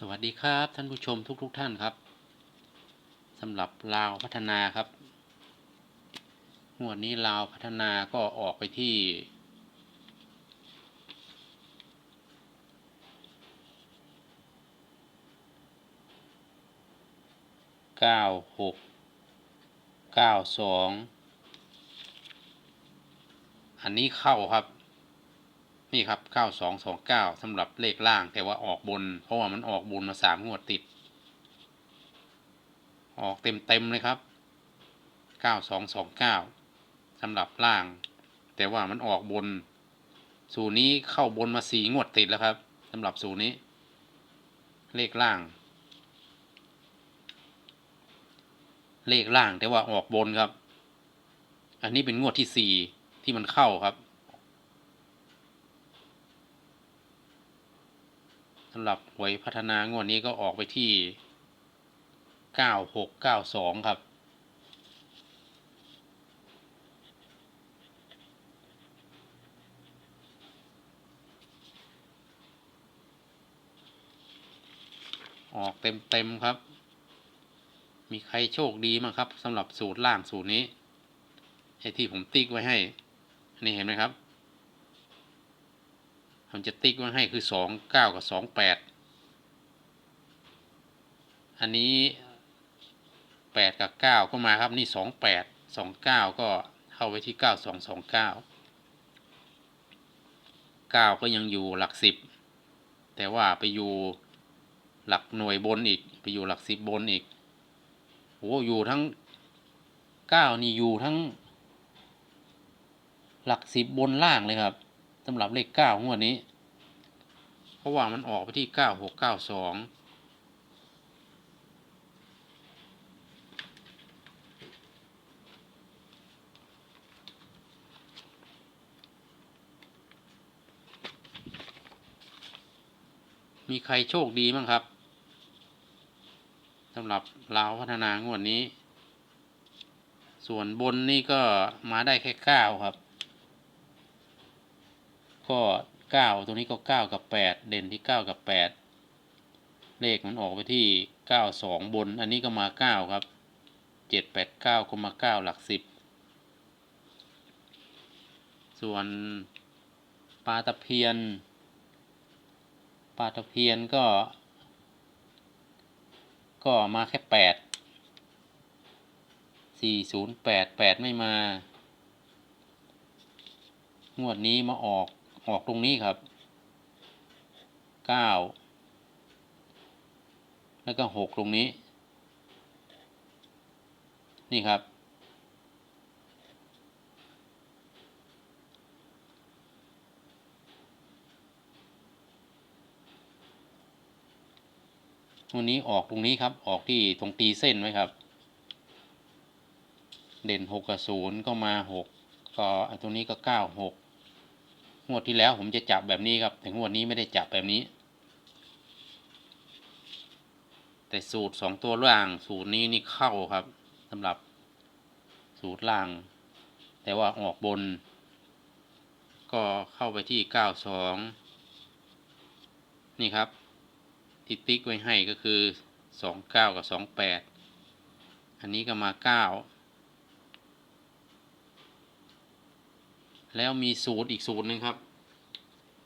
สวัสดีครับท่านผู้ชมทุกๆทท่านครับสำหรับลาวพัฒนาครับงวดนี้ลาวพัฒนาก็ออกไปที่เก้าหกเก้าสองอันนี้เข้าครับ นี่ครับเก้าสองสองเก้าสำหรับเลขล่าง แต่ว่าออกบน เพราะว่ามันออกบนมาสามงวดติด ออกเต็มเต็มเลยครับเก้าสองสองเก้าสำหรับล่าง แต่ว่ามันออกบน สูนี้เข้าบนมาสี่งวดติดแล้วครับสำหรับสูนี้ เลขล่าง เลขล่างแต่ว่าออกบนครับ อันนี้เป็นงวดที่สี่ที่มันเข้าครับ สำหรับหวยพัฒนางวดนี้ก็ออกไปที่เก้าหกเก้าสองครับ ออกเต็มเต็มครับ มีใครโชคดีมั้งครับสำหรับสูตรล่างสูตรนี้ไอ้ที่ผมติ๊กไว้ให้นนี้เห็นไหมครับ ผมจะติ๊กไว้ให้คือสองเก้ากับสองแปดอันนี้แปดกับเก้าก็มาครับนี่สองแปดสองเก้าก็เข้าไว้ที่เก้าสองสองเก้าเก้าก็ยังอยู่หลักสิบแต่ว่าไปอยู่หลักหน่วยบนอีกไปอยู่หลักสิบบนอีกโอ้อยู่ทั้งเก้านี่อยู่ทั้ง หลักสิบบนล่างเลยครับ สำหรับเลขเก้างวดนี้ เพราะว่ามันออกไปที่เก้าหกเก้าสองมีใครโชคดีมั้งครับสำหรับลาวพัฒนางวดนี้ ส่วนบนนี่ก็มาได้แค่เก้าครับ ก็เก้าตรงนี้ก็เก้ากับแปดเด่นที่เก้ากับแปดเลขมันออกไปที่เก้าสองบน อันนี้ก็มาเก้าครับเจ็ดแปดเก้าก็มาเก้าหลักสิบส่วนปลาตะเพียนปลาตะเพียนก็ ก็มาแค่แปดสี่ศูนย์แปดแปดไม่มา งวดนี้มาออก ออกตรงนี้ครับเก้าแล้วก็หกตรงนี้ นี่ครับวันนี้ออกตรงนี้ครับ ออกที่ตรงตีเส้นไว้ครับ เด่นหกกับศูนย์ก็มาหกก็ตรงนี้ก็เก้าหก งวดที่แล้วผมจะจับแบบนี้ครับแต่งวดนี้ไม่ได้จับแบบนี้ แต่สูตรสองตัวล่าง สูตรนี้นี่เข้าครับสำหรับสูตรล่าง แต่ว่าออกบน ก็เข้าไปที่เก้าสองนี่ครับที่ติ๊กไว้ให้ก็คือสองเก้ากับสองแปดอันนี้ก็มาเก้า แล้วมีสูตรอีกสูตรหนึ่งครับ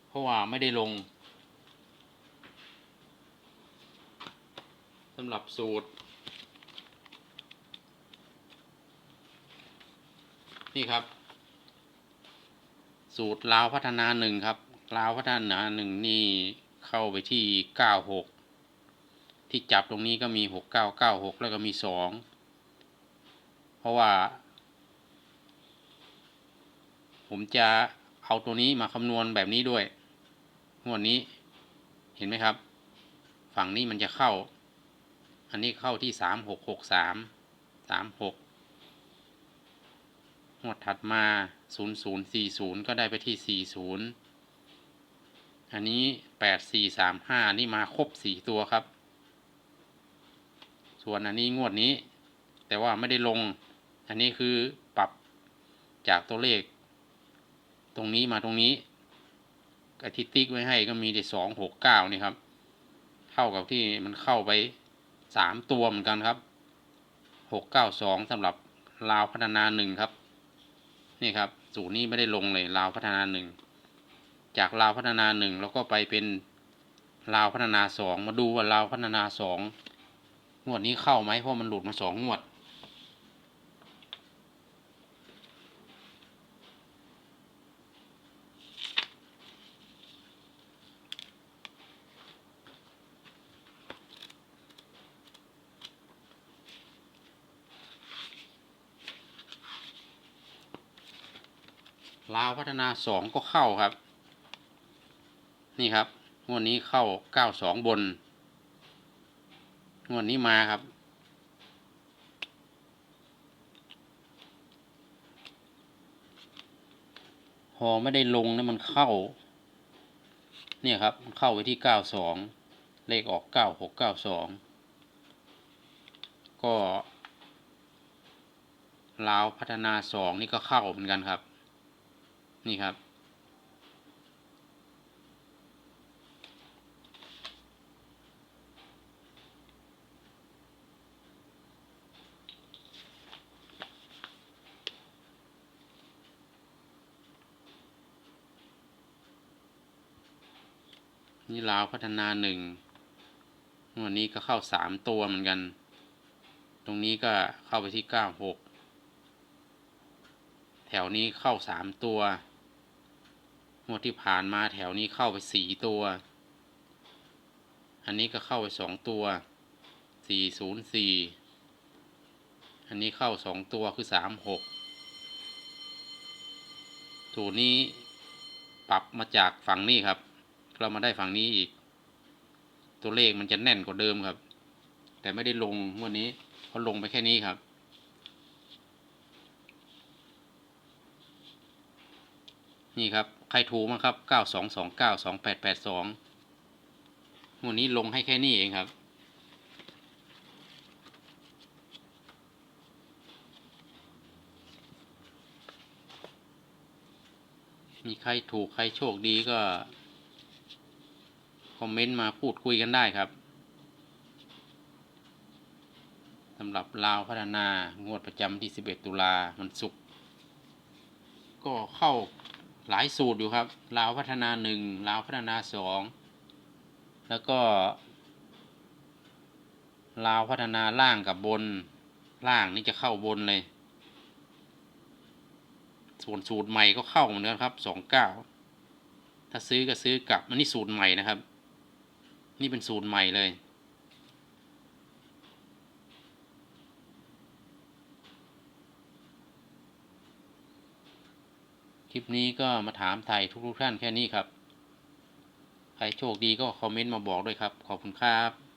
เพราะว่าไม่ได้ลงสำหรับสูตร นี่ครับ สูตรลาวพัฒนาหนึ่งครับลาวพัฒนาหนึ่งนี่เข้าไปที่เก้าหกที่จับตรงนี้ก็มีหกเก้าเก้าหกแล้วก็มีสองเพราะว่า ผมจะเอาตัวนี้มาคำนวณแบบนี้ด้วยงวดนี้เห็นไหมครับ ฝั่งนี้มันจะเข้า อันนี้เข้าที่สามหกหกสามสามหกงวดถัดมาศูนย์ศูนย์สี่ศูนย์ก็ได้ไปที่สี่ศูนย์อันนี้แปดสี่สามห้านี่มาครบสี่ตัวครับ ส่วนอันนี้งวดนี้ แต่ว่าไม่ได้ลง อันนี้คือปรับจากตัวเลข ตรงนี้มาตรงนี้กระทิติ๊กไว้ให้ก็มีได้สองหกเก้านี่ครับทท่ากับที่มันเข้าไปสามตัวเหมือนกันครับหกเก้าสองสำหรับลาวพัฒนาหนึ่งครับ นี่ครับ สูตรนี้ไม่ได้ลงเลยลาวพัฒนาหนึ่งจากลาวพัฒนาหนึ่งแล้วก็ไปเป็นลาวพัฒนาสองมาดูว่าลาวพัฒนาสองงวดนี้เข้าไหมเพราะมันหลุดมาสองงวด ลาวพัฒนาสองก็เข้าครับ นี่ครับงวดนี้เข้าเก้าสองบนงวดนี้มาครับ พอไม่ได้ลงนะมันเข้า เนี่ยครับมันเข้าไปที่เก้าสองเลขออกเก้าหกเก้าสองก็ลาวพัฒนาสองนี่ก็เข้าเหมือนกันครับ นี่ครับ นี่ลาวพัฒนาหนึ่งวันนี้ก็เข้าสามตัวเหมือนกัน ตรงนี้ก็เข้าไปที่เก้าหก แถวนี้เข้าสามตัว งวดที่ผ่านมาแถวนี้เข้าไปสี่ตัว อันนี้ก็เข้าไปสองตัวสี่ศูนย์สี่อันนี้เข้าสองตัวคือสามหกสูตรนี้ปรับมาจากฝั่งนี้ครับ เรามาได้ฝั่งนี้อีก ตัวเลขมันจะแน่นกว่าเดิมครับ แต่ไม่ได้ลงวดนี้เขาลงไปแค่นี้ครับนี่ครับ ใครถูกมั้งครับเก้าสองสองเก้าสองแปดแปดสองวันนี้ลงให้แค่นี้เองครับ มีใครถูกใครโชคดีก็ คอมเมนต์มาพูดคุยกันได้ครับสำหรับลาวพัฒนางวดประจำที่ 11 ตุลามันศุกร์ก็เข้า หลายสูตรอยู่ครับลาวพัฒนาหนึ่งลาวพัฒนาสองแล้วก็ลาวพัฒนาล่างกับบนล่างนี่จะเข้าบนเลย ส่วนสูตรใหม่ก็เข้าเหมือนกันครับสองเก้าถ้าซื้อก็ซื้อกลับอันนี้สูตรใหม่นะครับ นี่เป็นสูตรใหม่เลย คลิปนี้ก็มาถามไทยทุกๆท่านแค่นี้ครับ ใครโชคดีก็คอมเมนต์มาบอกด้วยครับ ขอบคุณครับ